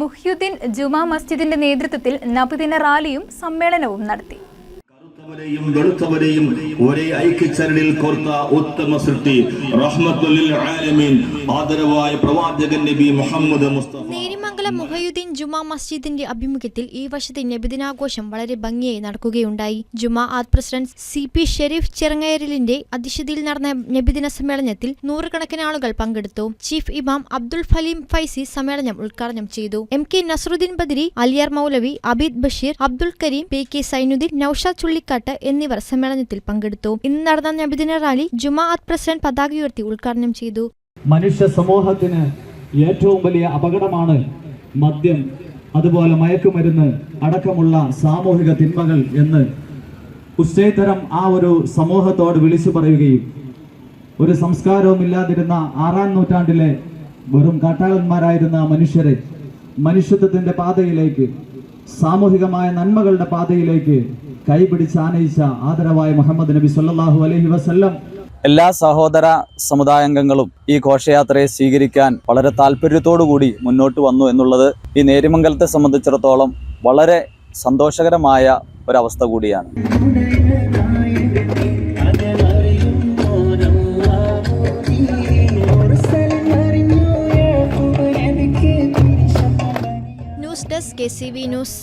മുഹ്യുദ്ദീൻ ജുമാ മസ്ജിദിന്റെ നേതൃത്വത്തിൽ നബിദിന റാലിയും സമ്മേളനവും നടത്തി. കറുത്തവരെയും വെളുത്തവരെയും ഒരേ ഐക്യച്ചരടിൽ കോർത്ത ഉത്തമ സൃഷ്ടി. റഹ്മത്തുല്ലിൽ ആലമീൻ. ആദരവായ പ്രവാചകൻ നബി മുഹമ്മദ് മുസ്തഫ. നേരിമംഗലം മുഹയുദ്ദീൻ ജുമാ മസ്ജിദിന്റെ ആഭിമുഖ്യത്തിൽ ഈ വർഷത്തെ നബിദിനാഘോഷം വളരെ ഭംഗിയായി നടക്കുകയുണ്ടായി. ജുമാ ആദ് പ്രസിഡന്റ് സി പി ഷെരീഫ് ചെറങ്ങയറിലിന്റെ അധ്യക്ഷതയിൽ നടന്ന നബിദിന സമ്മേളനത്തിൽ നൂറുകണക്കിന് ആളുകൾ പങ്കെടുത്തു. ചീഫ് ഇമാം അബ്ദുൽ ഫലീം ഫൈസി സമ്മേളനം ഉദ്ഘാടനം ചെയ്തു. M K Nasaruddin Badri Aliyar Maulavi Abid Basheer Abdul Kareem P K Zainuddin Noushad Chullikkattu എന്നിവർ സമ്മേളനത്തിൽ പങ്കെടുത്തു. ഇന്ന് നടന്ന നബിദിന റാലി ജുമാ ആദ് പ്രസിഡന്റ് പതാക ഉയർത്തി ഉദ്ഘാടനം ചെയ്തു. മനുഷ്യ സമൂഹത്തിന് ഏറ്റവും വലിയ അപകടമാണ് മദ്യം അതുപോലെ മയക്കുമരുന്ന് അടക്കമുള്ള സാമൂഹിക തിന്മകൾ എന്ന് ഉച്ചേതരം ആ ഒരു സമൂഹത്തോട് വിളിച്ചു പറയുകയും ഒരു സംസ്കാരവും ഇല്ലാതിരുന്ന ആറാം നൂറ്റാണ്ടിലെ വെറും കാട്ടാളന്മാരായിരുന്ന മനുഷ്യരെ മനുഷ്യത്വത്തിന്റെ പാതയിലേക്ക് സാമൂഹികമായ നന്മകളുടെ പാതയിലേക്ക് കൈപിടിച്ച് ആനയിച്ച ആദരവായ മുഹമ്മദ് നബി സല്ലാഹു അലഹി വസല്ലം എല്ലാ സഹോദര സമുദായാംഗങ്ങളും ഈ ഘോഷയാത്രയെ സ്വീകരിക്കാൻ വളരെ താല്പര്യത്തോടു കൂടി മുന്നോട്ട് വന്നു എന്നുള്ളത് ഈ നേരിമംഗലത്തെ സംബന്ധിച്ചിടത്തോളം വളരെ സന്തോഷകരമായ ഒരവസ്ഥ കൂടിയാണ്. News desk K C V news